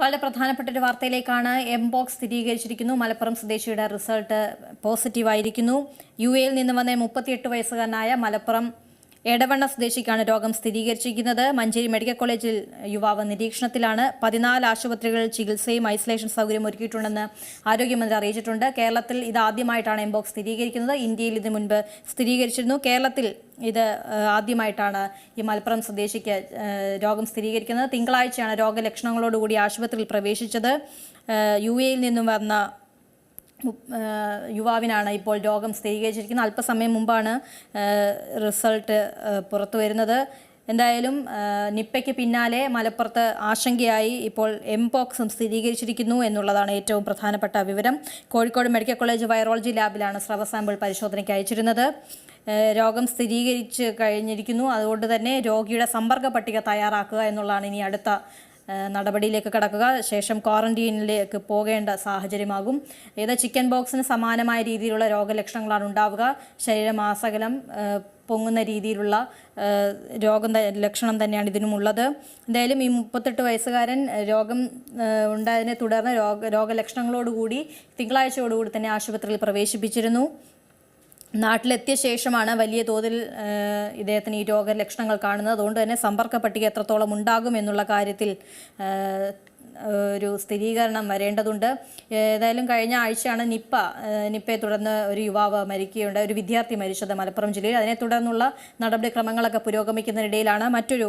വളരെ പ്രധാനപ്പെട്ട ഒരു വാർത്തയിലേക്കാണ് എംബോക്സ് സ്ഥിരീകരിച്ചിരിക്കുന്നു. മലപ്പുറം സ്വദേശിയുടെ റിസൾട്ട് പോസിറ്റീവായിരിക്കുന്നു. യു എയിൽ നിന്ന് വന്ന മുപ്പത്തിയെട്ട് വയസ്സുകാരനായ മലപ്പുറം എടവണ്ണ സ്വദേശിക്കാണ് രോഗം സ്ഥിരീകരിച്ചിരിക്കുന്നത്. മഞ്ചേരി മെഡിക്കൽ കോളേജിൽ യുവാവ് നിരീക്ഷണത്തിലാണ്. പതിനാല് ആശുപത്രികളിൽ ചികിത്സയും ഐസൊലേഷൻ സൗകര്യം ഒരുക്കിയിട്ടുണ്ടെന്ന് ആരോഗ്യമന്ത്രി അറിയിച്ചിട്ടുണ്ട്. കേരളത്തിൽ ഇത് ആദ്യമായിട്ടാണ് എംബോക്സ് സ്ഥിരീകരിക്കുന്നത്. ഇന്ത്യയിൽ ഇതിനു മുൻപ് സ്ഥിരീകരിച്ചിരുന്നു. കേരളത്തിൽ ഇത് ആദ്യമായിട്ടാണ് ഈ മലപ്പുറം സ്വദേശിക്ക് രോഗം സ്ഥിരീകരിക്കുന്നത്. തിങ്കളാഴ്ചയാണ് രോഗലക്ഷണങ്ങളോടുകൂടി ആശുപത്രിയിൽ പ്രവേശിച്ചത്. യു എയിൽ നിന്നും വന്ന യുവാവിനാണ് ഇപ്പോൾ രോഗം സ്ഥിരീകരിച്ചിരിക്കുന്നത്. അല്പസമയം മുമ്പാണ് റിസൾട്ട് പുറത്തു വരുന്നത്. എന്തായാലും നിപ്പയ്ക്ക് പിന്നാലെ മലപ്പുറത്ത് ആശങ്കയായി ഇപ്പോൾ എംപോക്സും സ്ഥിരീകരിച്ചിരിക്കുന്നു എന്നുള്ളതാണ് ഏറ്റവും പ്രധാനപ്പെട്ട വിവരം. കോഴിക്കോട് മെഡിക്കൽ കോളേജ് വൈറോളജി ലാബിലാണ് സ്രവ സാമ്പിൾ പരിശോധനയ്ക്ക് അയച്ചിരുന്നത്. രോഗം സ്ഥിരീകരിച്ച് കഴിഞ്ഞിരിക്കുന്നു. അതുകൊണ്ട് തന്നെ രോഗിയുടെ സമ്പർക്ക പട്ടിക തയ്യാറാക്കുക എന്നുള്ളതാണ് ഇനി അടുത്ത നടപടിയിലേക്ക് കടക്കുക. ശേഷം ക്വാറന്റീനിലേക്ക് പോകേണ്ട സാഹചര്യമാകും. ഏതാ ചിക്കൻ ബോക്സിന് സമാനമായ രീതിയിലുള്ള രോഗലക്ഷണങ്ങളാണ് ഉണ്ടാവുക. ശരീരമാസകലം പൊങ്ങുന്ന രീതിയിലുള്ള രോഗം ലക്ഷണം തന്നെയാണ് ഇതിനുമുള്ളത്. എന്തായാലും ഈ മുപ്പത്തെട്ട് വയസ്സുകാരൻ രോഗം ഉണ്ടായതിനെ തുടർന്ന് രോഗ രോഗലക്ഷണങ്ങളോടുകൂടി തിങ്കളാഴ്ചയോടുകൂടി തന്നെ ആശുപത്രിയിൽ പ്രവേശിപ്പിച്ചിരുന്നു. നാട്ടിലെത്തിയ ശേഷമാണ് വലിയ തോതിൽ ഇദ്ദേഹത്തിന് ഈ രോഗലക്ഷണങ്ങൾ കാണുന്നത്. അതുകൊണ്ട് തന്നെ സമ്പർക്ക പട്ടിക എത്രത്തോളം ഉണ്ടാകും എന്നുള്ള കാര്യത്തിൽ ഒരു സ്ഥിരീകരണം വരേണ്ടതുണ്ട്. ഏതായാലും കഴിഞ്ഞ ആഴ്ചയാണ് നിപ്പ നിപ്പയെ തുടർന്ന് ഒരു യുവാവ് മരിക്കുകയുണ്ട് ഒരു വിദ്യാർത്ഥി മരിച്ചത് മലപ്പുറം ജില്ലയിൽ. അതിനെ തുടർന്നുള്ള നടപടിക്രമങ്ങളൊക്കെ പുരോഗമിക്കുന്നതിനിടയിലാണ് മറ്റൊരു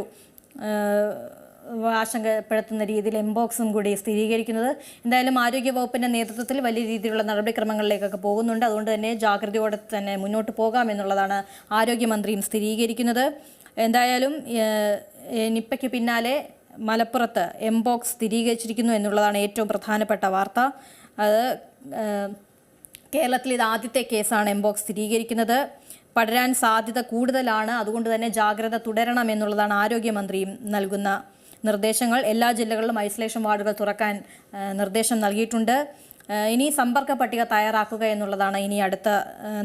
ആശങ്കപ്പെടുത്തുന്ന രീതിയിൽ എംബോക്സും കൂടി സ്ഥിരീകരിക്കുന്നത്. എന്തായാലും ആരോഗ്യ വകുപ്പിന്റെ നേതൃത്വത്തിൽ വലിയ രീതിയിലുള്ള നടപടിക്രമങ്ങളിലേക്കൊക്കെ പോകുന്നുണ്ട്. അതുകൊണ്ട് തന്നെ ജാഗ്രതയോടെ തന്നെ മുന്നോട്ട് പോകാമെന്നുള്ളതാണ് ആരോഗ്യമന്ത്രിയും സ്ഥിരീകരിക്കുന്നത്. എന്തായാലും നിപ്പയ്ക്ക് പിന്നാലെ മലപ്പുറത്ത് എംബോക്സ് സ്ഥിരീകരിച്ചിരിക്കുന്നു എന്നുള്ളതാണ് ഏറ്റവും പ്രധാനപ്പെട്ട വാർത്ത. അത് കേരളത്തിൽ ഇത് ആദ്യത്തെ കേസാണ് എംബോക്സ് സ്ഥിരീകരിക്കുന്നത്. പടരാൻ സാധ്യത കൂടുതലാണ്. അതുകൊണ്ട് തന്നെ ജാഗ്രത തുടരണം എന്നുള്ളതാണ് ആരോഗ്യമന്ത്രിയും നൽകുന്ന നിർദ്ദേശങ്ങൾ എല്ലാ ജില്ലകളിലും ഐസൊലേഷൻ വാർഡുകൾ തുറക്കാൻ നിർദ്ദേശം നൽകിയിട്ടുണ്ട്. ഇനി സമ്പർക്ക പട്ടിക തയ്യാറാക്കുക എന്നുള്ളതാണ് ഇനി അടുത്ത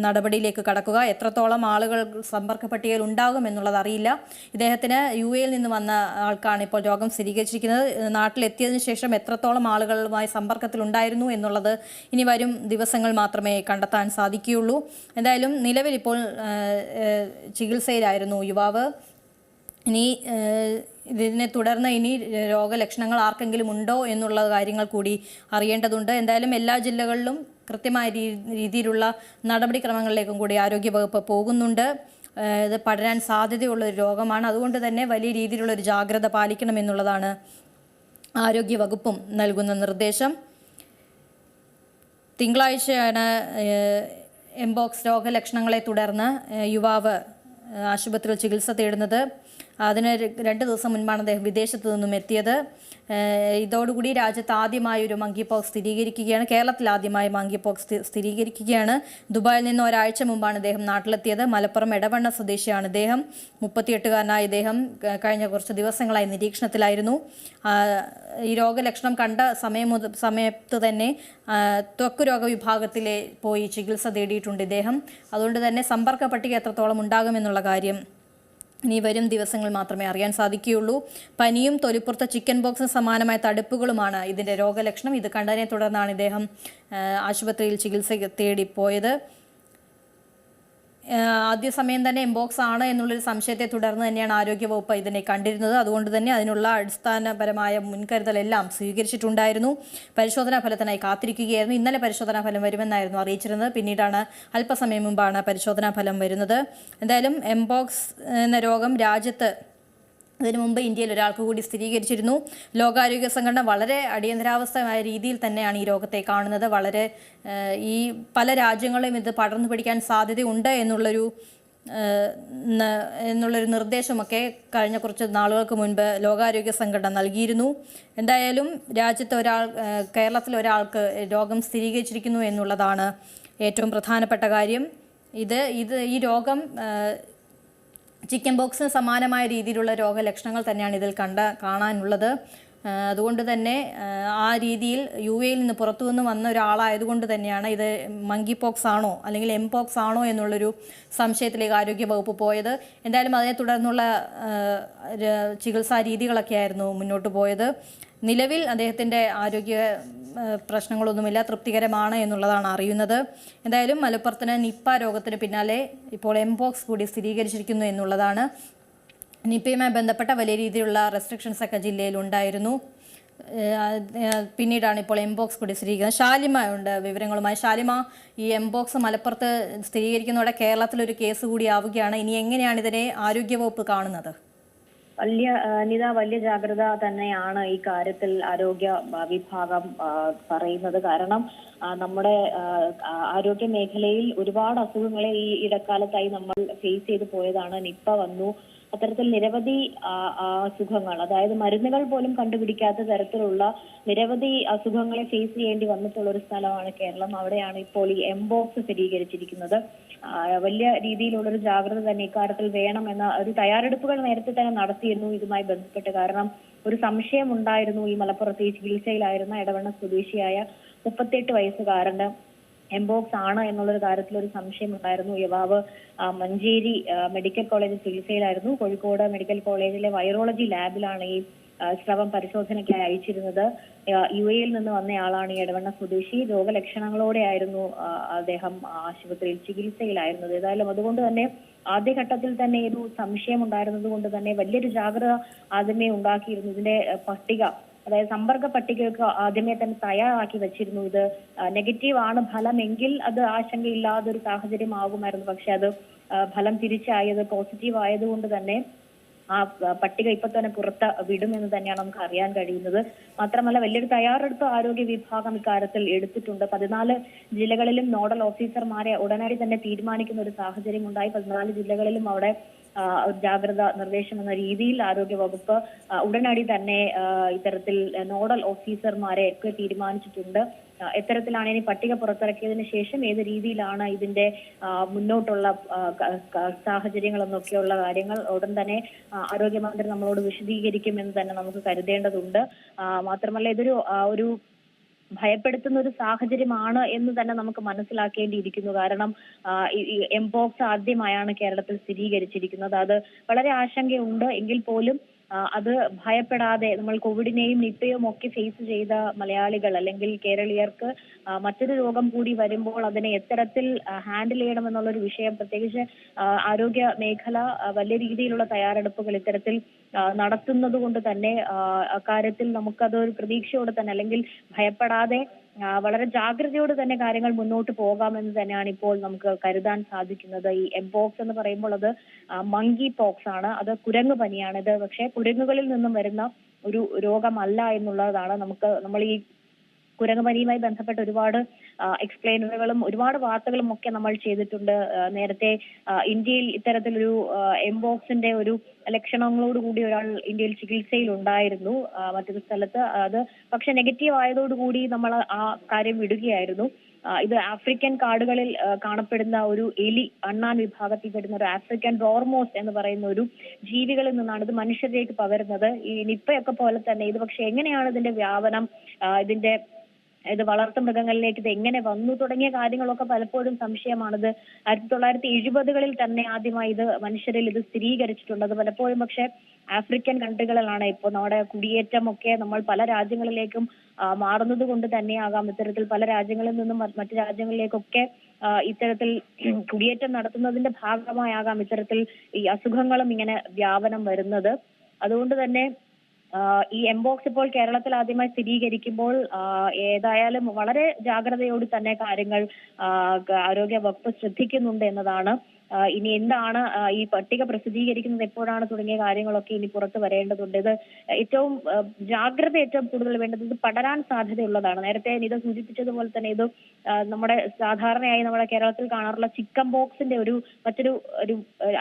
നടപടിയിലേക്ക് കടക്കുക. എത്രത്തോളം ആളുകൾ സമ്പർക്ക പട്ടികയിൽ ഉണ്ടാകും എന്നുള്ളത് അറിയില്ല. ഇദ്ദേഹത്തിന് യു എയിൽ നിന്ന് വന്ന ആൾക്കാണ് ഇപ്പോൾ രോഗം സ്ഥിരീകരിച്ചിരിക്കുന്നത്. നാട്ടിലെത്തിയതിനു ശേഷം എത്രത്തോളം ആളുകളുമായി സമ്പർക്കത്തിലുണ്ടായിരുന്നു എന്നുള്ളത് ഇനി വരും ദിവസങ്ങൾ മാത്രമേ കണ്ടെത്താൻ സാധിക്കുകയുള്ളൂ. എന്തായാലും നിലവിൽ ഇപ്പോൾ ചികിത്സയിലായിരുന്നു യുവാവ്. ഇനി ഇതിനെ തുടർന്ന് ഇനി രോഗലക്ഷണങ്ങൾ ആർക്കെങ്കിലും ഉണ്ടോ എന്നുള്ള കാര്യങ്ങൾ കൂടി അറിയേണ്ടതുണ്ട്. എന്തായാലും എല്ലാ ജില്ലകളിലും കൃത്യമായ രീതിയിലുള്ള നടപടിക്രമങ്ങളിലേക്കും കൂടി ആരോഗ്യവകുപ്പ് പോകുന്നുണ്ട്. ഇത് പടരാൻ സാധ്യതയുള്ള ഒരു രോഗമാണ്. അതുകൊണ്ട് തന്നെ വലിയ രീതിയിലുള്ള ഒരു ജാഗ്രത പാലിക്കണമെന്നുള്ളതാണ് ആരോഗ്യവകുപ്പും നൽകുന്ന നിർദ്ദേശം. തിങ്കളാഴ്ചയാണ് എംബോക്സ് രോഗലക്ഷണങ്ങളെ തുടർന്ന് യുവാവ് ആശുപത്രിയിൽ ചികിത്സ തേടുന്നത്. അതിന് രണ്ട് ദിവസം മുൻപാണ് അദ്ദേഹം വിദേശത്തു നിന്നും എത്തിയത്. ഇതോടുകൂടി രാജ്യത്ത് ആദ്യമായി ഒരു മങ്കി പോക്സ് സ്ഥിരീകരിക്കുകയാണ്. കേരളത്തിൽ ആദ്യമായി മങ്കി പോക്സ് സ്ഥിരീകരിക്കുകയാണ്. ദുബായിൽ നിന്ന് ഒരാഴ്ച മുമ്പാണ് ഇദ്ദേഹം നാട്ടിലെത്തിയത്. മലപ്പുറം എടവണ്ണ സ്വദേശിയാണ് ഇദ്ദേഹം. മുപ്പത്തിയെട്ടുകാരനായ ഇദ്ദേഹം കഴിഞ്ഞ കുറച്ച് ദിവസങ്ങളായി നിരീക്ഷണത്തിലായിരുന്നു. ഈ രോഗലക്ഷണം കണ്ട സമയം സമയത്ത് തന്നെ ത്വക്ക് രോഗ വിഭാഗത്തിലെ പോയി ചികിത്സ തേടിയിട്ടുണ്ട് ഇദ്ദേഹം. അതുകൊണ്ട് തന്നെ സമ്പർക്ക പട്ടിക എത്രത്തോളം ഉണ്ടാകുമെന്നുള്ള കാര്യം ഇനി വരും ദിവസങ്ങൾ മാത്രമേ അറിയാൻ സാധിക്കുകയുള്ളൂ. പനിയും തൊലിപ്പുറത്തെ ചിക്കൻ ബോക്സിന് സമാനമായ തടുപ്പുകളുമാണ് ഇതിന്റെ രോഗലക്ഷണം. ഇത് കണ്ടതിനെ തുടർന്നാണ് ഇദ്ദേഹം ആശുപത്രിയിൽ ചികിത്സ തേടി പോയത്. ആഹ് ആദ്യ സമയം തന്നെ എംബോക്സ് ആണ് എന്നുള്ളൊരു സംശയത്തെ തുടർന്ന് തന്നെയാണ് ആരോഗ്യവകുപ്പ് ഇതിനെ കണ്ടിരുന്നത്. അതുകൊണ്ട് തന്നെ അതിനുള്ള അടിസ്ഥാനപരമായ മുൻകരുതലെല്ലാം സ്വീകരിച്ചിട്ടുണ്ടായിരുന്നു. പരിശോധനാ ഫലത്തിനായി കാത്തിരിക്കുകയായിരുന്നു. ഇന്നലെ പരിശോധനാ ഫലം വരുമെന്നായിരുന്നു അറിയിച്ചിരുന്നത്. പിന്നീടാണ് അല്പസമയം മുമ്പാണ് പരിശോധനാ ഫലം വരുന്നത്. എന്തായാലും എംബോക്സ് എന്ന രോഗം രാജ്യത്ത് ഇതിനു മുമ്പ് ഇന്ത്യയിൽ ഒരാൾക്ക് കൂടി സ്ഥിരീകരിച്ചിരുന്നു. ലോകാരോഗ്യ സംഘടന വളരെ അടിയന്തരാവസ്ഥമായ രീതിയിൽ തന്നെയാണ് ഈ രോഗത്തെ കാണുന്നത്. വളരെ ഈ പല രാജ്യങ്ങളെയും ഇത് പടർന്നു പിടിക്കാൻ സാധ്യതയുണ്ട് എന്നുള്ളൊരു എന്നുള്ളൊരു നിർദ്ദേശമൊക്കെ കഴിഞ്ഞ കുറച്ച് നാളുകൾക്ക് മുൻപ് ലോകാരോഗ്യ സംഘടന നൽകിയിരുന്നു. എന്തായാലും രാജ്യത്ത് ഒരാൾ കേരളത്തിൽ ഒരാൾക്ക് രോഗം സ്ഥിരീകരിച്ചിരിക്കുന്നു എന്നുള്ളതാണ് ഏറ്റവും പ്രധാനപ്പെട്ട കാര്യം. ഇത് ഇത് ഈ രോഗം ചിക്കൻ ബോക്സിന് സമാനമായ രീതിയിലുള്ള രോഗലക്ഷണങ്ങൾ തന്നെയാണ് ഇതിൽ കണ്ട കാണാനുള്ളത്. അതുകൊണ്ട് തന്നെ ആ, രീതിയിൽ യു എയിൽ നിന്ന് പുറത്തു നിന്ന് വന്ന ഒരാളായതുകൊണ്ട് തന്നെയാണ് ഇത് മങ്കി പോക്സ് ആണോ അല്ലെങ്കിൽ എം പോക്സ് ആണോ എന്നുള്ളൊരു സംശയത്തിലേക്ക് ആരോഗ്യ വകുപ്പ് പോയത്. എന്തായാലും അതിനെ തുടർന്നുള്ള ചികിത്സാ രീതികളൊക്കെ ആയിരുന്നു മുന്നോട്ട് പോയത്. നിലവിൽ അദ്ദേഹത്തിന്റെ ആരോഗ്യ പ്രശ്നങ്ങളൊന്നുമില്ല തൃപ്തികരമാണ് എന്നുള്ളതാണ് അറിയുന്നത്. എന്തായാലും മലപ്പുറത്തിന് നിപ്പ രോഗത്തിന് പിന്നാലെ ഇപ്പോൾ എംപോക്സ് കൂടി സ്ഥിരീകരിച്ചിരിക്കുന്നു എന്നുള്ളതാണ്. നിപ്പയുമായി ബന്ധപ്പെട്ട വലിയ രീതിയിലുള്ള റെസ്ട്രിക്ഷൻസ് ഒക്കെ ജില്ലയിൽ ഉണ്ടായിരുന്നു. പിന്നീടാണ് ഇപ്പോൾ എംബോക്സ് കൂടി സ്ഥിരീകരിക്കുന്നത്. ഷാലിമ ഉണ്ട് വിവരങ്ങളുമായി. ഷാലിമ ഈ എംബോക്സ് മലപ്പുറത്ത് സ്ഥിരീകരിക്കുന്നതോടെ കേരളത്തിലൊരു കേസ് കൂടി ആവുകയാണ്. ഇനി എങ്ങനെയാണ് ഇതിനെ ആരോഗ്യവകുപ്പ് കാണുന്നത്? വലിയ അനിത നിത വലിയ ജാഗ്രത തന്നെയാണ് ഈ കാര്യത്തിൽ ആരോഗ്യ വിഭാഗം പറയുന്നത്. കാരണം നമ്മുടെ ആരോഗ്യ മേഖലയിൽ ഒരുപാട് അസുഖങ്ങളെ ഈ ഇടക്കാലത്തായി നമ്മൾ ഫേസ് ചെയ്തു പോയതാണ്. നിപ്പ വന്നു. അത്തരത്തിൽ നിരവധി അസുഖങ്ങൾ അതായത് മരുന്നുകൾ പോലും കണ്ടുപിടിക്കാത്ത തരത്തിലുള്ള നിരവധി അസുഖങ്ങളെ ഫേസ് ചെയ്യേണ്ടി വന്നിട്ടുള്ള ഒരു സ്ഥലമാണ് കേരളം. അവിടെയാണ് ഇപ്പോൾ ഈ എംബോക്സ് സ്ഥിരീകരിച്ചിരിക്കുന്നത്. വലിയ രീതിയിലുള്ള ഒരു ജാഗ്രത തന്നെ ഇക്കാര്യത്തിൽ വേണമെന്ന ഒരു തയ്യാറെടുപ്പുകൾ നേരത്തെ തന്നെ നടത്തിയിരുന്നു. ഇതുമായി ബന്ധപ്പെട്ട് കാരണം ഒരു സംശയം ഉണ്ടായിരുന്നു. ഈ മലപ്പുറത്ത് ഈ ചികിത്സയിലായിരുന്ന ഇടവണ്ണ സ്വദേശിയായ മുപ്പത്തിയെട്ട് വയസ്സുകാരന്. എംബോക്സ് ആണ് എന്നുള്ളൊരു കാര്യത്തിൽ ഒരു സംശയം ഉണ്ടായിരുന്നു യുവാവ് മഞ്ചേരി മെഡിക്കൽ കോളേജ് ചികിത്സയിലായിരുന്നു. കോഴിക്കോട് മെഡിക്കൽ കോളേജിലെ വൈറോളജി ലാബിലാണ് ഈ സ്രവം പരിശോധനയ്ക്കായി അയച്ചിരുന്നത്. യു എയിൽ നിന്ന് വന്നയാളാണ് ഈ ഇടവണ്ണ സ്വദേശി. രോഗലക്ഷണങ്ങളോടെയായിരുന്നു അദ്ദേഹം ആശുപത്രിയിൽ ചികിത്സയിലായിരുന്നത്. ഏതായാലും അതുകൊണ്ട് തന്നെ ആദ്യഘട്ടത്തിൽ തന്നെ ഒരു സംശയം ഉണ്ടായിരുന്നത് കൊണ്ട് തന്നെ വലിയൊരു ജാഗ്രത ആദ്യമേ ഉണ്ടാക്കിയിരുന്നു. ഇതിന്റെ പട്ടിക അതായത് സമ്പർക്ക പട്ടികയൊക്കെ ആദ്യമേ തന്നെ തയ്യാറാക്കി വെച്ചിരുന്നു. ഇത് നെഗറ്റീവ് ആണ് ഫലം എങ്കിൽ അത് ആശങ്കയില്ലാതെ ഒരു സാഹചര്യം ആകുമായിരുന്നു പക്ഷെ അത് ഫലം തിരിച്ചായത് പോസിറ്റീവ് ആയതുകൊണ്ട് തന്നെ ആ പട്ടിക ഇപ്പൊ തന്നെ പുറത്ത് വിടുമെന്ന് തന്നെയാണ് നമുക്ക് അറിയാൻ കഴിയുന്നത്. മാത്രമല്ല വലിയൊരു തയ്യാറെടുപ്പ് ആരോഗ്യ വിഭാഗം ഇക്കാര്യത്തിൽ എടുത്തിട്ടുണ്ട്. പതിനാല് ജില്ലകളിലും നോഡൽ ഓഫീസർമാരെ ഉടനടി തന്നെ തീരുമാനിക്കുന്ന ഒരു സാഹചര്യം ഉണ്ടായി പതിനാല് ജില്ലകളിലും അവിടെ ഒരു ജാഗ്രത നിർദ്ദേശം എന്ന രീതിയിൽ ആരോഗ്യ വകുപ്പ് ഉടനടി തന്നെ ഇത്തരത്തിൽ നോഡൽ ഓഫീസർമാരെ ഒക്കെ തീരുമാനിച്ചിട്ടുണ്ട്. എത്തരത്തിലാണ് ഇനി പട്ടിക പുറത്തിറക്കിയതിന് ശേഷം ഏത് രീതിയിലാണ് ഇതിന്റെ മുന്നോട്ടുള്ള സാഹചര്യങ്ങളെന്നൊക്കെയുള്ള കാര്യങ്ങൾ ഉടൻ തന്നെ ആരോഗ്യമന്ത്രി നമ്മളോട് വിശദീകരിക്കുമെന്ന് തന്നെ നമുക്ക് കരുതേണ്ടതുണ്ട്. മാത്രമല്ല ഇതൊരു ഒരു ഭയപ്പെടുത്തുന്ന ഒരു സാഹചര്യമാണ് എന്ന് തന്നെ നമുക്ക് മനസ്സിലാക്കേണ്ടിയിരിക്കുന്നു. കാരണം എംബോക്സ് ആദ്യമായാണ് കേരളത്തിൽ സ്ഥിരീകരിച്ചിരിക്കുന്നത്. അത് വളരെ ആശങ്കയുണ്ട്. എങ്കിൽ പോലും അത് ഭയപ്പെടാതെ നമ്മൾ കോവിഡിനെയും നിപ്പയും ഒക്കെ ഫേസ് ചെയ്ത മലയാളികൾ അല്ലെങ്കിൽ കേരളീയർക്ക് മറ്റൊരു രോഗം കൂടി വരുമ്പോൾ അതിനെ എത്തരത്തിൽ ഹാൻഡിൽ ചെയ്യണമെന്നുള്ള ഒരു വിഷയം പ്രത്യേകിച്ച് ആരോഗ്യ മേഖല വലിയ രീതിയിലുള്ള തയ്യാറെടുപ്പുകൾ ഇത്തരത്തിൽ നടത്തുന്നത് കൊണ്ട് തന്നെ അക്കാര്യത്തിൽ നമുക്കത് ഒരു പ്രതീക്ഷയോടെ തന്നെ അല്ലെങ്കിൽ ഭയപ്പെടാതെ വളരെ ജാഗ്രതയോട് തന്നെ കാര്യങ്ങൾ മുന്നോട്ട് പോകാമെന്ന് തന്നെയാണ് ഇപ്പോൾ നമുക്ക് കരുതാൻ സാധിക്കുന്നത്. ഈ എംപോക്സ് എന്ന് പറയുമ്പോൾ അത് മങ്കി പോക്സ് ആണ്. അത് കുരങ്ങ് പനിയാണ് ഇത്. പക്ഷേ കുരങ്ങുകളിൽ നിന്നും വരുന്ന ഒരു രോഗമല്ല എന്നുള്ളതാണ് നമുക്ക് നമ്മൾ ഈ കുരങ്ങുപനിയുമായി ബന്ധപ്പെട്ട് ഒരുപാട് എക്സ്പ്ലെയിനറുകളും ഒരുപാട് വാർത്തകളും ഒക്കെ നമ്മൾ ചെയ്തിട്ടുണ്ട്. നേരത്തെ ഇന്ത്യയിൽ ഇത്തരത്തിലൊരു എംബോക്സിന്റെ ഒരു ലക്ഷണങ്ങളോട് കൂടി ഒരാൾ ഇന്ത്യയിൽ ചികിത്സയിൽ ഉണ്ടായിരുന്നു മറ്റൊരു സ്ഥലത്ത് അത് പക്ഷെ നെഗറ്റീവ് ആയതോടുകൂടി നമ്മൾ ആ കാര്യം വിടുകയായിരുന്നു. ഇത് ആഫ്രിക്കൻ കാടുകളിൽ കാണപ്പെടുന്ന ഒരു എലി അണ്ണാൻ വിഭാഗത്തിൽ പെടുന്ന ഒരു ആഫ്രിക്കൻ റോർമോസ് എന്ന് പറയുന്ന ഒരു ജീവികളിൽ നിന്നാണ് ഇത് മനുഷ്യരിലേക്ക് പകരുന്നത്. ഈ നിപ്പയൊക്കെ പോലെ തന്നെ ഇത് പക്ഷെ എങ്ങനെയാണ് ഇതിന്റെ വ്യാപനം ഇതിന്റെ ഇത് വളർത്തു മൃഗങ്ങളിലേക്ക് ഇത് എങ്ങനെ വന്നു തുടങ്ങിയ കാര്യങ്ങളൊക്കെ പലപ്പോഴും സംശയമാണിത്. ആയിരത്തി തൊള്ളായിരത്തി എഴുപതുകളിൽ തന്നെ ആദ്യമായി ഇത് മനുഷ്യരിൽ ഇത് സ്ഥിരീകരിച്ചിട്ടുണ്ട്. അത് പലപ്പോഴും പക്ഷെ ആഫ്രിക്കൻ കൺട്രികളിലാണ്. ഇപ്പോൾ നമ്മുടെ കുടിയേറ്റം ഒക്കെ നമ്മൾ പല രാജ്യങ്ങളിലേക്കും മാറുന്നത് കൊണ്ട് തന്നെയാകാം. ഇത്തരത്തിൽ പല രാജ്യങ്ങളിൽ നിന്നും മറ്റു രാജ്യങ്ങളിലേക്കൊക്കെ ഇത്തരത്തിൽ കുടിയേറ്റം നടത്തുന്നതിന്റെ ഭാഗമായാകാം ഇത്തരത്തിൽ ഈ അസുഖങ്ങളും ഇങ്ങനെ വ്യാപനം വരുന്നത്. അതുകൊണ്ട് തന്നെ ഈ എംബോക്സ് ഇപ്പോൾ കേരളത്തിൽ ആദ്യമായി സ്ഥിരീകരിക്കുമ്പോൾ ഏതായാലും വളരെ ജാഗ്രതയോട് തന്നെ കാര്യങ്ങൾ ആരോഗ്യ വകുപ്പ് ശ്രദ്ധിക്കുന്നുണ്ട് എന്നതാണ്. ഇനി എന്താണ് ഈ പട്ടിക പ്രസിദ്ധീകരിക്കുന്നത് എപ്പോഴാണ് തുടങ്ങിയ കാര്യങ്ങളൊക്കെ ഇനി പുറത്തു വരേണ്ടതുണ്ട്? ഇത് ഏറ്റവും ജാഗ്രത ഏറ്റവും കൂടുതൽ വേണ്ടത് ഇത് പടരാൻ സാധ്യതയുള്ളതാണ്. നേരത്തെ ഇത് സൂചിപ്പിച്ചതുപോലെ തന്നെ ഇത് നമ്മുടെ സാധാരണയായി നമ്മുടെ കേരളത്തിൽ കാണാറുള്ള ചിക്കൻ ബോക്സിന്റെ ഒരു മറ്റൊരു ഒരു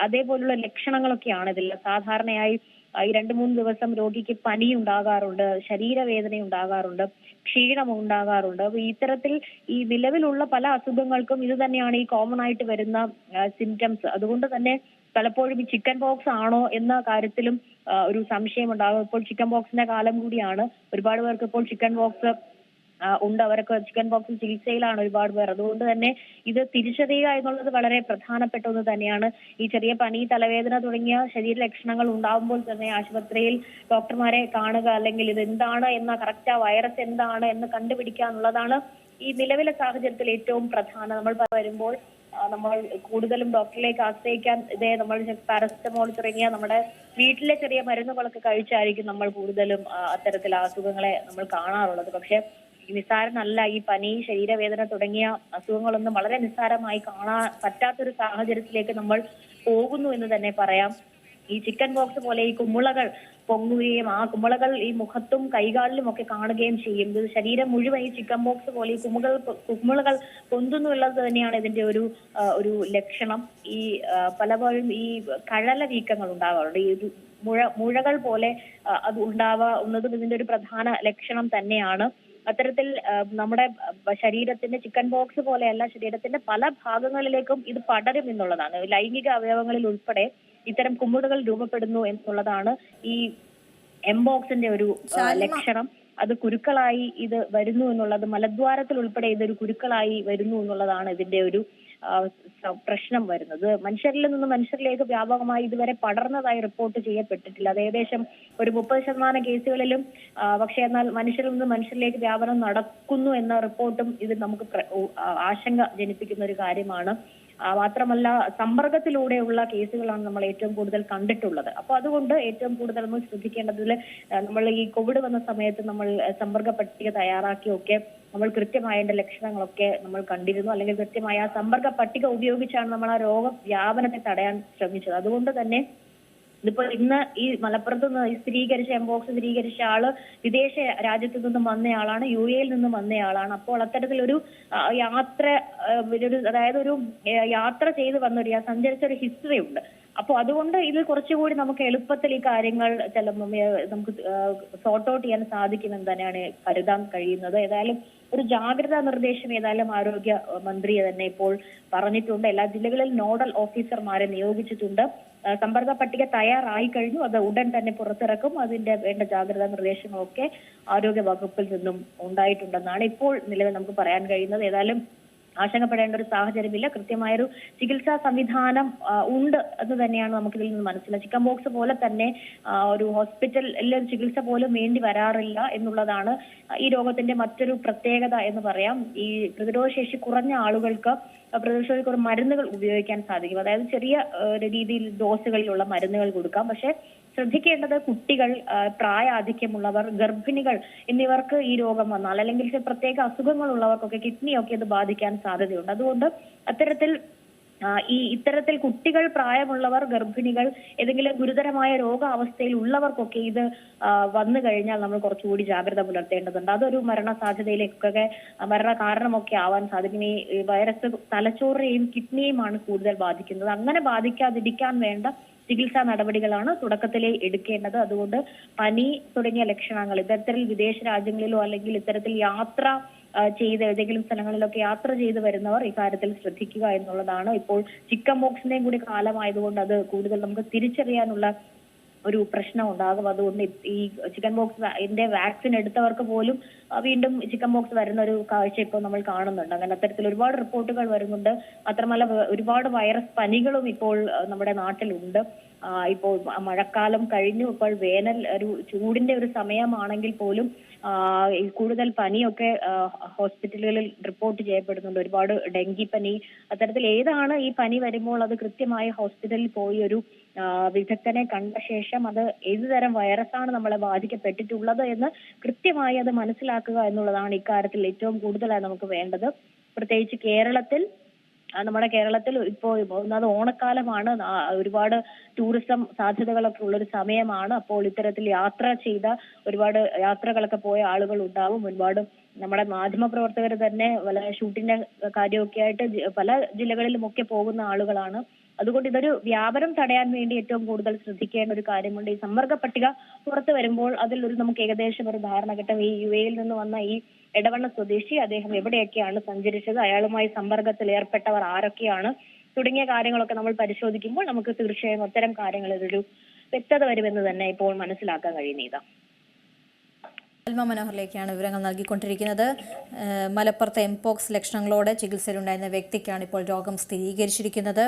അതേപോലുള്ള ലക്ഷണങ്ങളൊക്കെയാണ് ഇതിൽ. സാധാരണയായി ഈ രണ്ട് മൂന്ന് ദിവസം രോഗിക്ക് പനി ഉണ്ടാകാറുണ്ട് ശരീരവേദന ഉണ്ടാകാറുണ്ട് ക്ഷീണം ഉണ്ടാകാറുണ്ട്. അപ്പൊ ഇത്തരത്തിൽ ഈ നിലവിലുള്ള പല അസുഖങ്ങൾക്കും ഇത് തന്നെയാണ് ഈ കോമൺ ആയിട്ട് വരുന്ന സിംറ്റംസ് അതുകൊണ്ട് തന്നെ പലപ്പോഴും ഈ ചിക്കൻ ബോക്സ് ആണോ എന്ന കാര്യത്തിലും ഒരു സംശയം ഉണ്ടാകും. ഇപ്പോൾ ചിക്കൻ ബോക്സിന്റെ കാലം കൂടിയാണ്. ഒരുപാട് പേർക്ക് ഇപ്പോൾ ചിക്കൻ ബോക്സ് ആ, ഉണ്ട്. അവരൊക്കെ ചിക്കൻ പോക്സ് ചികിത്സയിലാണ് ഒരുപാട് പേർ. അതുകൊണ്ട് തന്നെ ഇത് തിരിച്ചറിയുക എന്നുള്ളത് വളരെ പ്രധാനപ്പെട്ട ഒന്ന് തന്നെയാണ്. ഈ ചെറിയ പനി തലവേദന തുടങ്ങിയ ശരീര ലക്ഷണങ്ങൾ ഉണ്ടാകുമ്പോൾ തന്നെ ആശുപത്രിയിൽ ഡോക്ടർമാരെ കാണുക അല്ലെങ്കിൽ ഇത് എന്താണ് എന്ന കറക്റ്റ് ആ വൈറസ് എന്താണ് എന്ന് കണ്ടുപിടിക്കുക എന്നുള്ളതാണ് ഈ നിലവിലെ സാഹചര്യത്തിൽ ഏറ്റവും പ്രധാനം. നമ്മൾ വരുമ്പോൾ നമ്മൾ കൂടുതലും ഡോക്ടറിലേക്ക് ആശ്രയിക്കാൻ ഇതേ നമ്മൾ പാരസെറ്റമോൾ തുടങ്ങിയ നമ്മുടെ വീട്ടിലെ ചെറിയ മരുന്നുകളൊക്കെ കഴിച്ചായിരിക്കും നമ്മൾ കൂടുതലും അത്തരത്തിൽ അസുഖങ്ങളെ നമ്മൾ കാണാറുള്ളത്. പക്ഷെ നിസ്സാരമല്ല ഈ പനി ശരീരവേദന തുടങ്ങിയ അസുഖങ്ങളൊന്നും വളരെ നിസ്സാരമായി കാണാൻ പറ്റാത്തൊരു സാഹചര്യത്തിലേക്ക് നമ്മൾ പോകുന്നു എന്ന് തന്നെ പറയാം. ഈ ചിക്കൻ ബോക്സ് പോലെ ഈ കുമ്മുളകൾ പൊങ്ങുകയും ആ കുമ്മുളകൾ ഈ മുഖത്തും കൈകാലിലും ഒക്കെ കാണുകയും ചെയ്യും. ഇത് ശരീരം മുഴുവൻ ഈ ചിക്കൻ ബോക്സ് പോലെ ഈ കുമ്മുകൾ പൊന്തുന്നു ഉള്ളത് തന്നെയാണ് ഇതിന്റെ ഒരു ഒരു ലക്ഷണം. ഈ പലപ്പോഴും ഈ കഴല വീക്കങ്ങൾ ഉണ്ടാകാറുണ്ട് ഈ ഒരു മുഴ മുഴകൾ പോലെ അത് ഉണ്ടാവുന്നതും ഇതിന്റെ ഒരു പ്രധാന ലക്ഷണം തന്നെയാണ്. അത്തരത്തിൽ നമ്മുടെ ശരീരത്തിന്റെ ചിക്കൻ ബോക്സ് പോലെയല്ല ശരീരത്തിന്റെ പല ഭാഗങ്ങളിലേക്കും ഇത് പടരും എന്നുള്ളതാണ്. ലൈംഗിക അവയവങ്ങളിൽ ഉൾപ്പെടെ ഇത്തരം കുമ്മുടുകൾ രൂപപ്പെടുന്നു എന്നുള്ളതാണ് ഈ എംബോക്സിന്റെ ഒരു ലക്ഷണം. അത് കുരുക്കളായി ഇത് വരുന്നു എന്നുള്ളത് മലദ്വാരത്തിൽ ഉൾപ്പെടെ ഇതൊരു കുരുക്കളായി വരുന്നു എന്നുള്ളതാണ് ഇതിന്റെ ഒരു പ്രശ്നം വരുന്നത്. മനുഷ്യരിൽ നിന്ന് മനുഷ്യരിലേക്ക് വ്യാപകമായി ഇതുവരെ പടർന്നതായി റിപ്പോർട്ട് ചെയ്യപ്പെട്ടിട്ടില്ല. അത് ഏകദേശം ഒരു മുപ്പത് ശതമാനം കേസുകളിലും പക്ഷെ എന്നാൽ മനുഷ്യരിൽ നിന്ന് മനുഷ്യരിലേക്ക് വ്യാപനം നടക്കുന്നു എന്ന റിപ്പോർട്ടും ഇത് നമുക്ക് ആശങ്ക ജനിപ്പിക്കുന്ന ഒരു കാര്യമാണ്. മാത്രമല്ല സമ്പർക്കത്തിലൂടെയുള്ള കേസുകളാണ് നമ്മൾ ഏറ്റവും കൂടുതൽ കണ്ടിട്ടുള്ളത്. അപ്പൊ അതുകൊണ്ട് ഏറ്റവും കൂടുതൽ നമ്മൾ ശ്രദ്ധിക്കേണ്ടതിൽ നമ്മൾ ഈ കോവിഡ് വന്ന സമയത്ത് നമ്മൾ സമ്പർക്ക പട്ടിക തയ്യാറാക്കിയൊക്കെ നമ്മൾ കൃത്യമായ ലക്ഷണങ്ങളൊക്കെ നമ്മൾ കണ്ടിരുന്നു. അല്ലെങ്കിൽ കൃത്യമായ സമ്പർക്ക പട്ടിക ഉപയോഗിച്ചാണ് നമ്മൾ ആ രോഗ വ്യാപനത്തെ തടയാൻ ശ്രമിച്ചത്. അതുകൊണ്ട് തന്നെ ഇതിപ്പോ ഇന്ന് ഈ മലപ്പുറത്ത് നിന്ന് സ്ഥിരീകരിച്ച എംബോക്സ് സ്ഥിരീകരിച്ച ആൾ വിദേശ രാജ്യത്തു നിന്നും വന്നയാളാണ് യു എയിൽ നിന്നും വന്നയാളാണ് അപ്പോൾ അത്തരത്തിലൊരു യാത്ര ഒരു അതായത് ഒരു യാത്ര ചെയ്ത് വന്ന ഒരു സഞ്ചരിച്ച ഒരു ഹിസ്റ്ററി ഉണ്ട്. അപ്പോൾ അതുകൊണ്ട് ഇത് കുറച്ചുകൂടി നമുക്ക് എളുപ്പത്തിൽ ഈ കാര്യങ്ങൾ ചില നമുക്ക് സോർട്ട് ഔട്ട് ചെയ്യാൻ സാധിക്കുമെന്ന് തന്നെയാണ് കരുതാൻ കഴിയുന്നത്. ഏതായാലും ഒരു ജാഗ്രതാ നിർദ്ദേശം ഏതായാലും ആരോഗ്യ മന്ത്രി തന്നെ ഇപ്പോൾ പറഞ്ഞിട്ടുണ്ട്. എല്ലാ ജില്ലകളിൽ നോഡൽ ഓഫീസർമാരെ നിയോഗിച്ചിട്ടുണ്ട്. സമ്പർക്ക പട്ടിക തയ്യാറായി കഴിഞ്ഞു. അത് ഉടൻ തന്നെ പുറത്തിറക്കും. അതിന്റെ വേണ്ട ജാഗ്രതാ നിർദ്ദേശങ്ങളൊക്കെ ആരോഗ്യ വകുപ്പിൽ നിന്നും ഉണ്ടായിട്ടുണ്ടെന്നാണ് ഇപ്പോൾ നിലവിൽ നമുക്ക് പറയാൻ കഴിയുന്നത്. ഏതായാലും ആശങ്കപ്പെടേണ്ട ഒരു സാഹചര്യമില്ല. കൃത്യമായൊരു ചികിത്സാ സംവിധാനം ഉണ്ട് എന്ന് തന്നെയാണ് നമുക്കിതിൽ നിന്ന് മനസ്സിലായത് ചിക്കൻ ബോക്സ് പോലെ തന്നെ ഒരു ഹോസ്പിറ്റലിൽ ചികിത്സ പോലും വേണ്ടി വരാറില്ല എന്നുള്ളതാണ് ഈ രോഗത്തിന്റെ മറ്റൊരു പ്രത്യേകത എന്ന് പറയാം. ഈ പ്രതിരോധശേഷി കുറഞ്ഞ ആളുകൾക്ക് പ്രതിരോധശേഷി കുറഞ്ഞ മരുന്നുകൾ ഉപയോഗിക്കാൻ സാധിക്കും. അതായത് ചെറിയ രീതിയിൽ ഡോസുകളിലുള്ള മരുന്നുകൾ കൊടുക്കാം. പക്ഷെ ശ്രദ്ധിക്കേണ്ടത് കുട്ടികൾ പ്രായാധിക്യമുള്ളവർ ഗർഭിണികൾ എന്നിവർക്ക് ഈ രോഗം വന്നാൽ അല്ലെങ്കിൽ അസുഖങ്ങൾ ഉള്ളവർക്കൊക്കെ അസുഖങ്ങളുള്ളവർക്കൊക്കെ കിഡ്നിയൊക്കെ ഇത് ബാധിക്കാൻ സാധ്യതയുണ്ട്. അതുകൊണ്ട് അത്തരത്തിൽ ഈ ഇത്തരത്തിൽ കുട്ടികൾ പ്രായമുള്ളവർ ഗർഭിണികൾ ഏതെങ്കിലും ഗുരുതരമായ രോഗാവസ്ഥയിൽ ഉള്ളവർക്കൊക്കെ ഇത് വന്നു കഴിഞ്ഞാൽ നമ്മൾ കുറച്ചുകൂടി ജാഗ്രത പുലർത്തേണ്ടതുണ്ട്. അതൊരു മരണ സാധ്യതയിലേക്കൊക്കെ മരണ കാരണമൊക്കെ ആവാൻ സാധിക്കും. ഈ വൈറസ് തലച്ചോറിനെയും കിഡ്നിയെയുമാണ് കൂടുതൽ ബാധിക്കുന്നത്. അങ്ങനെ ബാധിക്കാതിരിക്കാൻ വേണ്ട ചികിത്സാ നടപടികളാണ് തുടക്കത്തിലേ എടുക്കേണ്ടത്. അതുകൊണ്ട് പനി തുടങ്ങിയ ലക്ഷണങ്ങൾ ഇത്തരത്തിൽ വിദേശ രാജ്യങ്ങളിലോ അല്ലെങ്കിൽ ഇത്തരത്തിൽ യാത്ര ചെയ്ത് ഏതെങ്കിലും സ്ഥലങ്ങളിലൊക്കെ യാത്ര ചെയ്ത് വരുന്നവർ ഇക്കാര്യത്തിൽ ശ്രദ്ധിക്കുക എന്നുള്ളതാണ് ഇപ്പോൾ ചിക്കൻ ബോക്സിന്റെയും കൂടി കാലമായതുകൊണ്ട് അത് കൂടുതൽ നമുക്ക് തിരിച്ചറിയാനുള്ള ഒരു പ്രശ്നം ഉണ്ടാകും. അതുകൊണ്ട് ഈ ചിക്കൻ ബോക്സ് ഇതിന്റെ വാക്സിൻ എടുത്തവർക്ക് പോലും വീണ്ടും ചിക്കൻ ബോക്സ് വരുന്ന ഒരു കാഴ്ച ഇപ്പോൾ നമ്മൾ കാണുന്നുണ്ട്. അങ്ങനെ അത്തരത്തിൽ ഒരുപാട് റിപ്പോർട്ടുകൾ വരുന്നുണ്ട്. മാത്രമല്ല ഒരുപാട് വൈറസ് പനികളും ഇപ്പോൾ നമ്മുടെ നാട്ടിലുണ്ട്. ഇപ്പോൾ മഴക്കാലം കഴിഞ്ഞു. ഇപ്പോൾ വേനൽ ഒരു ചൂടിന്റെ ഒരു സമയമാണെങ്കിൽ പോലും കൂടുതൽ പനിയൊക്കെ ഹോസ്പിറ്റലുകളിൽ റിപ്പോർട്ട് ചെയ്യപ്പെടുന്നുണ്ട്. ഒരുപാട് ഡെങ്കിപ്പനി. പനി അത്തരത്തിൽ ഏതാണ് ഈ പനി വരുമ്പോൾ അത് കൃത്യമായി ഹോസ്പിറ്റലിൽ പോയി ഒരു വിദഗ്ധനെ കണ്ട ശേഷം അത് തരം വൈറസാണ് നമ്മളെ ബാധിക്കപ്പെട്ടിട്ടുള്ളത് എന്ന് കൃത്യമായി അത് മനസ്സിലാക്കുക എന്നുള്ളതാണ് ഇക്കാര്യത്തിൽ ഏറ്റവും കൂടുതലായി നമുക്ക് വേണ്ടത്. പ്രത്യേകിച്ച് കേരളത്തിൽ നമ്മുടെ കേരളത്തിൽ ഇപ്പോൾ ഒന്നാമത് ഓണക്കാലമാണ്. ഒരുപാട് ടൂറിസം സാധ്യതകളൊക്കെ ഉള്ള ഒരു സമയമാണ്. അപ്പോൾ ഇത്തരത്തിൽ യാത്ര ചെയ്ത ഒരുപാട് യാത്രകളൊക്കെ പോയ ആളുകൾ ഉണ്ടാവും. ഒരുപാട് നമ്മുടെ മാധ്യമ പ്രവർത്തകർ തന്നെ പല ഷൂട്ടിന്റെ കാര്യമൊക്കെ ആയിട്ട് പല ജില്ലകളിലും ഒക്കെ പോകുന്ന ആളുകളാണ്. അതുകൊണ്ട് ഇതൊരു വ്യാപനം തടയാൻ വേണ്ടി ഏറ്റവും കൂടുതൽ ശ്രദ്ധിക്കേണ്ട ഒരു കാര്യമുണ്ട്. ഈ സമ്പർക്ക പട്ടിക പുറത്തു വരുമ്പോൾ അതിൽ ഒരു നമുക്ക് ഏകദേശം ഒരു ധാരണ കിട്ടും. ഈ യു എയിൽ നിന്ന് വന്ന ഈ എടവണ്ണ സ്വദേശി അദ്ദേഹം എവിടെയൊക്കെയാണ് സഞ്ചരിച്ചത്? അയാളുമായി സമ്പർക്കത്തിൽ ഏർപ്പെട്ടവർ ആരൊക്കെയാണ്? തുടങ്ങിയ കാര്യങ്ങളൊക്കെ നമ്മൾ പരിശോധിക്കുമ്പോൾ നമുക്ക് തീർച്ചയായും അത്തരം കാര്യങ്ങളിൽ ഒരു വ്യക്തത വരുമെന്ന് തന്നെ ഇപ്പോൾ മനസ്സിലാക്കാൻ കഴിയുന്നതാ അൽമ മനോഹറിലേക്കാണ് വിവരങ്ങൾ നൽകിക്കൊണ്ടിരിക്കുന്നത്. മലപ്പുറത്ത് എംപോക്സ് ലക്ഷണങ്ങളോടെ ചികിത്സയിലുണ്ടായിരുന്ന വ്യക്തിക്കാണ് ഇപ്പോൾ രോഗം സ്ഥിരീകരിച്ചിരിക്കുന്നത്.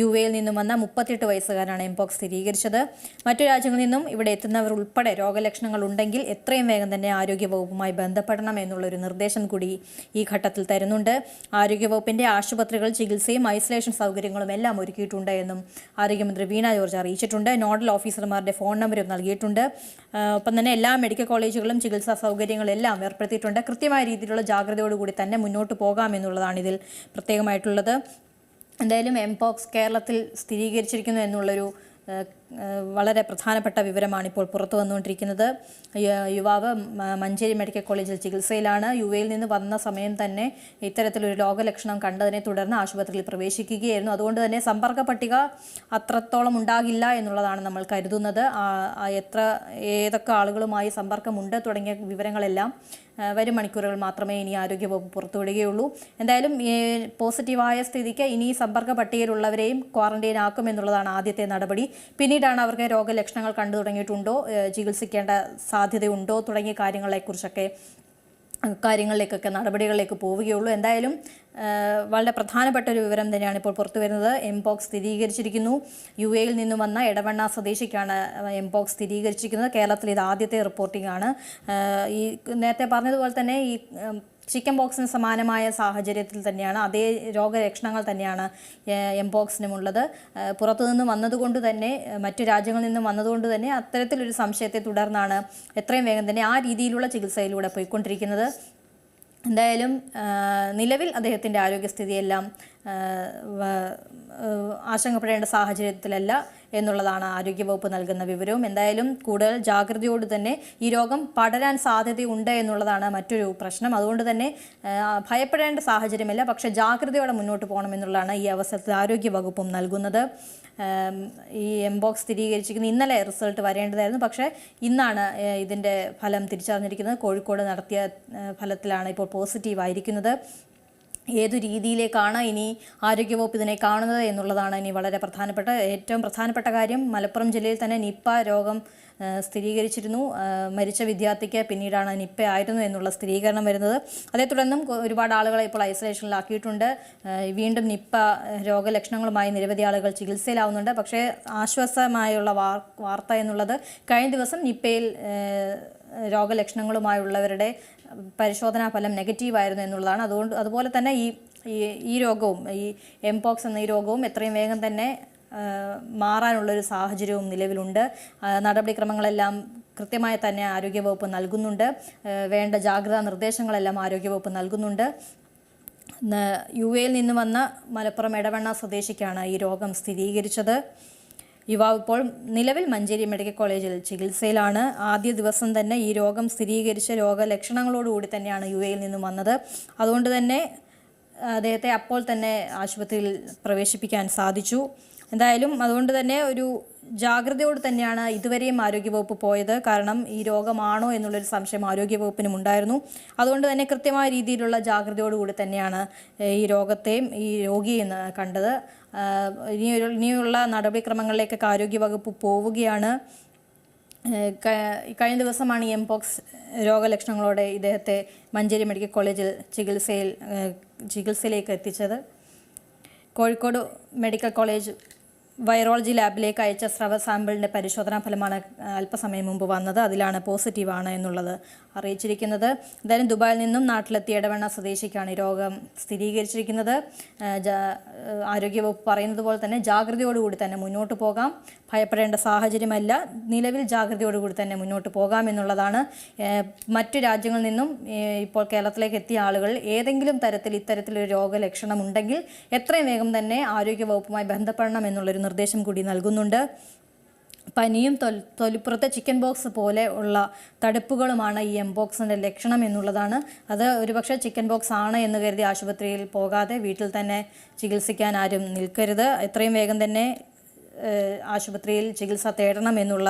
യു എയിൽ നിന്നും വന്ന മുപ്പത്തിയെട്ട് വയസ്സുകാരാണ് എംപോക്സ് സ്ഥിരീകരിച്ചത്. മറ്റു രാജ്യങ്ങളിൽ നിന്നും ഇവിടെ എത്തുന്നവർ ഉൾപ്പെടെ രോഗലക്ഷണങ്ങൾ ഉണ്ടെങ്കിൽ എത്രയും വേഗം തന്നെ ആരോഗ്യവകുപ്പുമായി ബന്ധപ്പെടണം എന്നുള്ളൊരു നിർദ്ദേശം കൂടി ഈ ഘട്ടത്തിൽ തരുന്നുണ്ട്. ആരോഗ്യവകുപ്പിന്റെ ആശുപത്രികൾ ചികിത്സയും ഐസൊലേഷൻ സൗകര്യങ്ങളും എല്ലാം ഒരുക്കിയിട്ടുണ്ട് എന്നും ആരോഗ്യമന്ത്രി വീണ ജോർജ് അറിയിച്ചിട്ടുണ്ട്. നോഡൽ ഓഫീസർമാരുടെ ഫോൺ നമ്പരും നൽകിയിട്ടുണ്ട്. ഒപ്പം തന്നെ എല്ലാ മെഡിക്കൽ കോളേജുകളും ചികിത്സാ സൗകര്യങ്ങളെല്ലാം ഏർപ്പെടുത്തിയിട്ടുണ്ട്. കൃത്യമായ രീതിയിലുള്ള ജാഗ്രതയോടുകൂടി തന്നെ മുന്നോട്ട് പോകാമെന്നുള്ളതാണ് ഇതിൽ പ്രത്യേകമായിട്ടുള്ളത്. എന്തായാലും എംപോക്സ് കേരളത്തിൽ സ്ഥിരീകരിച്ചിരിക്കുന്നു എന്നുള്ളൊരു വളരെ പ്രധാനപ്പെട്ട വിവരമാണ് ഇപ്പോൾ പുറത്തു വന്നുകൊണ്ടിരിക്കുന്നത്. യുവാവ് മഞ്ചേരി മെഡിക്കൽ കോളേജിൽ ചികിത്സയിലാണ്. യു എയിൽ നിന്ന് വന്ന സമയം തന്നെ ഇത്തരത്തിലൊരു രോഗലക്ഷണം കണ്ടതിനെ തുടർന്ന് ആശുപത്രിയിൽ പ്രവേശിക്കുകയായിരുന്നു. അതുകൊണ്ട് തന്നെ സമ്പർക്ക പട്ടിക അത്രത്തോളം ഉണ്ടാകില്ല എന്നുള്ളതാണ് നമ്മൾ കരുതുന്നത്. എത്ര ഏതൊക്കെ ആളുകളുമായി സമ്പർക്കമുണ്ട് തുടങ്ങിയ വിവരങ്ങളെല്ലാം വരും മണിക്കൂറുകൾ മാത്രമേ ഇനി ആരോഗ്യവകുപ്പ് പുറത്തുവിടുകയുള്ളൂ. എന്തായാലും പോസിറ്റീവായ സ്ഥിതിക്ക് ഇനി സമ്പർക്ക പട്ടികയിലുള്ളവരെയും ക്വാറന്റൈൻ ആക്കും എന്നുള്ളതാണ് ആദ്യത്തെ നടപടി. പിന്നീടാണ് അവർക്ക് രോഗലക്ഷണങ്ങൾ കണ്ടു തുടങ്ങിയിട്ടുണ്ടോ? ചികിത്സിക്കേണ്ട സാധ്യതയുണ്ടോ? തുടങ്ങിയ കാര്യങ്ങളെക്കുറിച്ചൊക്കെ കാര്യങ്ങളിലേക്കൊക്കെ നടപടികളിലേക്ക് പോവുകയുള്ളൂ. എന്തായാലും വളരെ പ്രധാനപ്പെട്ട ഒരു വിവരം തന്നെയാണ് ഇപ്പോൾ പുറത്തു വരുന്നത്. എംപോക്സ് സ്ഥിരീകരിച്ചിരിക്കുന്നു. യു എയിൽ നിന്നും വന്ന എടവണ്ണ സ്വദേശിക്കാണ് എംപോക്സ് സ്ഥിരീകരിച്ചിരിക്കുന്നത്. കേരളത്തിൽ ഇത് ആദ്യത്തെ റിപ്പോർട്ടിംഗ് ആണ്. ഈ നേരത്തെ പറഞ്ഞതുപോലെ തന്നെ ഈ ചിക്കൻ ബോക്സിന് സമാനമായ സാഹചര്യത്തിൽ തന്നെയാണ് അതേ രോഗലക്ഷണങ്ങൾ തന്നെയാണ് എംപോക്സിനും ഉള്ളത് പുറത്തുനിന്ന് വന്നതുകൊണ്ട് തന്നെ മറ്റു രാജ്യങ്ങളിൽ നിന്നും വന്നതുകൊണ്ട് തന്നെ അത്തരത്തിലൊരു സംശയത്തെ തുടർന്നാണ് എത്രയും വേഗം തന്നെ ആ രീതിയിലുള്ള ചികിത്സയിലൂടെ പോയിക്കൊണ്ടിരിക്കുന്നത്. എന്തായാലും നിലവിൽ അദ്ദേഹത്തിന്റെ ആരോഗ്യസ്ഥിതിയെല്ലാം ആശങ്കപ്പെടേണ്ട സാഹചര്യത്തിലല്ല എന്നുള്ളതാണ് ആരോഗ്യവകുപ്പ് നൽകുന്ന വിവരവും. എന്തായാലും കൂടുതൽ ജാഗ്രതയോട് തന്നെ ഈ രോഗം പടരാൻ സാധ്യതയുണ്ട് എന്നുള്ളതാണ് മറ്റൊരു പ്രശ്നം. അതുകൊണ്ട് തന്നെ ഭയപ്പെടേണ്ട സാഹചര്യമില്ല പക്ഷെ ജാഗ്രതയോടെ മുന്നോട്ട് പോകണമെന്നുള്ളതാണ് ഈ അവസരത്തിൽ ആരോഗ്യവകുപ്പും നൽകുന്നത്. ഈ എംബോക്സ് സ്ഥിരീകരിച്ചിരിക്കുന്ന. ഇന്നലെ റിസൾട്ട് വരേണ്ടതായിരുന്നു പക്ഷേ ഇന്നാണ് ഇതിന്റെ ഫലം തിരിച്ചറിഞ്ഞിരിക്കുന്നത്. കോഴിക്കോട് നടത്തിയ ഫലത്തിലാണ് ഇപ്പോൾ പോസിറ്റീവ് ആയിരിക്കുന്നത് ഏതു രീതിയിലേക്കാണ് ഇനി ആരോഗ്യവകുപ്പ് ഇതിനെ കാണുന്നത് എന്നുള്ളതാണ് ഇനി വളരെ പ്രധാനപ്പെട്ട ഏറ്റവും പ്രധാനപ്പെട്ട കാര്യം. മലപ്പുറം ജില്ലയിൽ തന്നെ നിപ്പ രോഗം സ്ഥിരീകരിച്ചിരുന്നു. മരിച്ച വിദ്യാർത്ഥിക്ക് പിന്നീടാണ് നിപ്പ ആയിരുന്നു എന്നുള്ള സ്ഥിരീകരണം വരുന്നത്. അതേ തുടർന്നും ഒരുപാട് ആളുകളെ ഇപ്പോൾ ഐസൊലേഷനിലാക്കിയിട്ടുണ്ട്. വീണ്ടും നിപ്പ രോഗലക്ഷണങ്ങളുമായി നിരവധി ആളുകൾ ചികിത്സയിലാവുന്നുണ്ട്. പക്ഷേ ആശ്വാസമായുള്ള വാർത്ത എന്നുള്ളത് കഴിഞ്ഞ ദിവസം നിപ്പയിൽ രോഗലക്ഷണങ്ങളുമായുള്ളവരുടെ പരിശോധനാ ഫലം നെഗറ്റീവായിരുന്നു എന്നുള്ളതാണ്. അതുകൊണ്ട് അതുപോലെ തന്നെ ഈ ഈ രോഗവും ഈ എംപോക്സ് എന്ന ഈ രോഗവും എത്രയും വേഗം തന്നെ മാറാനുള്ളൊരു സാഹചര്യവും നിലവിലുണ്ട്. നടപടിക്രമങ്ങളെല്ലാം കൃത്യമായി തന്നെ ആരോഗ്യവകുപ്പ് നൽകുന്നുണ്ട്. വേണ്ട ജാഗ്രതാ നിർദ്ദേശങ്ങളെല്ലാം ആരോഗ്യവകുപ്പ് നൽകുന്നുണ്ട്. യു എയിൽ നിന്ന് വന്ന മലപ്പുറം എടവണ്ണ സ്വദേശിക്കാണ് ഈ രോഗം സ്ഥിരീകരിച്ചത്. യുവാവ് ഇപ്പോൾ നിലവിൽ മഞ്ചേരി മെഡിക്കൽ കോളേജിൽ ചികിത്സയിലാണ്. ആദ്യ ദിവസം തന്നെ ഈ രോഗം സ്ഥിരീകരിച്ച രോഗലക്ഷണങ്ങളോടുകൂടി തന്നെയാണ് യു എയിൽ നിന്നും വന്നത്. അതുകൊണ്ട് തന്നെ അദ്ദേഹത്തെ അപ്പോൾ തന്നെ ആശുപത്രിയിൽ പ്രവേശിപ്പിക്കാൻ സാധിച്ചു. എന്തായാലും അതുകൊണ്ട് തന്നെ ഒരു ജാഗ്രതയോട് തന്നെയാണ് ഇതുവരെയും ആരോഗ്യവകുപ്പ് പോയത്. കാരണം ഈ രോഗമാണോ എന്നുള്ളൊരു സംശയം ആരോഗ്യവകുപ്പിനും ഉണ്ടായിരുന്നു. അതുകൊണ്ട് തന്നെ കൃത്യമായ രീതിയിലുള്ള ജാഗ്രതയോടുകൂടി തന്നെയാണ് ഈ രോഗത്തെയും ഈ രോഗിയെന്ന് കണ്ടത്. ഇനിയൊരു ഇനിയുള്ള നടപടിക്രമങ്ങളിലേക്കൊക്കെ ആരോഗ്യവകുപ്പ് പോവുകയാണ്. കഴിഞ്ഞ ദിവസമാണ് എംപോക്സ് രോഗലക്ഷണങ്ങളോടെ ഇദ്ദേഹത്തെ മഞ്ചേരി മെഡിക്കൽ കോളേജിൽ ചികിത്സയിൽ ചികിത്സയിലേക്ക് എത്തിച്ചത്. കോഴിക്കോട് മെഡിക്കൽ കോളേജ് വൈറോളജി ലാബിലേക്ക് അയച്ച സ്രവ സാമ്പിളിന്റെ പരിശോധനാ ഫലമാണ് അല്പസമയം മുമ്പ് വന്നത്. അതിലാണ് പോസിറ്റീവാണ് എന്നുള്ളത് അറിയിച്ചിരിക്കുന്നത്. എന്തായാലും ദുബായിൽ നിന്നും നാട്ടിലെത്തിയ ഇടവണ്ണ സ്വദേശിക്കാണ് ഈ രോഗം സ്ഥിരീകരിച്ചിരിക്കുന്നത്. ആരോഗ്യവകുപ്പ് പറയുന്നത് പോലെ തന്നെ ജാഗ്രതയോടുകൂടി തന്നെ മുന്നോട്ട് പോകാം. ഭയപ്പെടേണ്ട സാഹചര്യമല്ല. നിലവിൽ ജാഗ്രതയോടുകൂടി തന്നെ മുന്നോട്ട് പോകാം എന്നുള്ളതാണ്. മറ്റു രാജ്യങ്ങളിൽ നിന്നും ഇപ്പോൾ കേരളത്തിലേക്ക് എത്തിയ ആളുകൾ ഏതെങ്കിലും തരത്തിൽ ഇത്തരത്തിലൊരു രോഗലക്ഷണം ഉണ്ടെങ്കിൽ എത്രയും വേഗം തന്നെ ആരോഗ്യവകുപ്പുമായി ബന്ധപ്പെടണം എന്നുള്ളൊരു നിർദ്ദേശം കൂടി നൽകുന്നുണ്ട്. പനിയും തൊൽ തൊലിപ്പുറത്തെ ചിക്കൻ ബോക്സ് പോലെ ഉള്ള തടുപ്പുകളുമാണ് ഈ എംബോക്സിന്റെ ലക്ഷണം എന്നുള്ളതാണ്. അത് ഒരുപക്ഷെ ചിക്കൻ ബോക്സ് ആണ് എന്ന് കരുതി ആശുപത്രിയിൽ പോകാതെ വീട്ടിൽ തന്നെ ചികിത്സിക്കാൻ ആരും നിൽക്കരുത്. എത്രയും വേഗം തന്നെ ആശുപത്രിയിൽ ചികിത്സ തേടണം എന്നുള്ള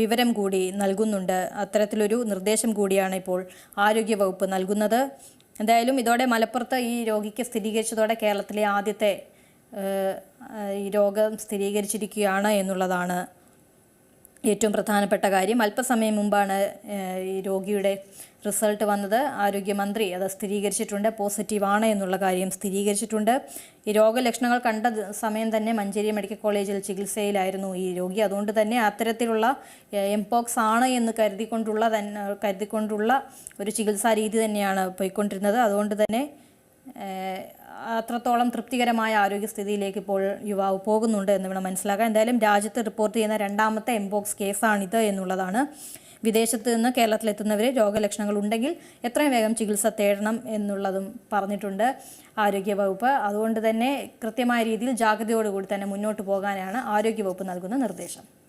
വിവരം കൂടി നൽകുന്നുണ്ട്. അത്തരത്തിലൊരു നിർദ്ദേശം കൂടിയാണ് ഇപ്പോൾ ആരോഗ്യവകുപ്പ് നൽകുന്നത്. എന്തായാലും ഇതോടെ മലപ്പുറത്ത് ഈ രോഗിക്ക് സ്ഥിരീകരിച്ചതോടെ കേരളത്തിലെ ആദ്യത്തെ ഈ രോഗം സ്ഥിരീകരിച്ചിരിക്കുകയാണ് എന്നുള്ളതാണ് ഏറ്റവും പ്രധാനപ്പെട്ട കാര്യം. അല്പസമയം മുമ്പാണ് ഈ രോഗിയുടെ റിസൾട്ട് വന്നത്. ആരോഗ്യമന്ത്രി അത് സ്ഥിരീകരിച്ചിട്ടുണ്ട് പോസിറ്റീവാണ് എന്നുള്ള കാര്യം സ്ഥിരീകരിച്ചിട്ടുണ്ട്. ഈ രോഗലക്ഷണങ്ങൾ കണ്ട സമയം തന്നെ മഞ്ചേരി മെഡിക്കൽ കോളേജിൽ ചികിത്സയിലായിരുന്നു ഈ രോഗി. അതുകൊണ്ട് തന്നെ അത്തരത്തിലുള്ള എംപോക്സ് ആണ് എന്ന് കരുതിക്കൊണ്ടുള്ള തന്നെ കരുതിക്കൊണ്ടുള്ള ഒരു ചികിത്സാ രീതി തന്നെയാണ് പോയിക്കൊണ്ടിരുന്നത്. അതുകൊണ്ട് തന്നെ അത്രത്തോളം തൃപ്തികരമായ ആരോഗ്യസ്ഥിതിയിലേക്ക് ഇപ്പോൾ യുവാവ് പോകുന്നുണ്ട് എന്ന് വേണം മനസ്സിലാക്കാം എന്തായാലും രാജ്യത്ത് റിപ്പോർട്ട് ചെയ്യുന്ന രണ്ടാമത്തെ എംബോക്സ് കേസാണിത് എന്നുള്ളതാണ്. വിദേശത്ത് നിന്ന് കേരളത്തിലെത്തുന്നവർ രോഗലക്ഷണങ്ങൾ ഉണ്ടെങ്കിൽ എത്രയും വേഗം ചികിത്സ തേടണം എന്നുള്ളതും പറഞ്ഞിട്ടുണ്ട് ആരോഗ്യവകുപ്പ്. അതുകൊണ്ട് തന്നെ കൃത്യമായ രീതിയിൽ ജാഗ്രതയോടുകൂടി തന്നെ മുന്നോട്ട് പോകാനാണ് ആരോഗ്യവകുപ്പ് നൽകുന്ന നിർദ്ദേശം.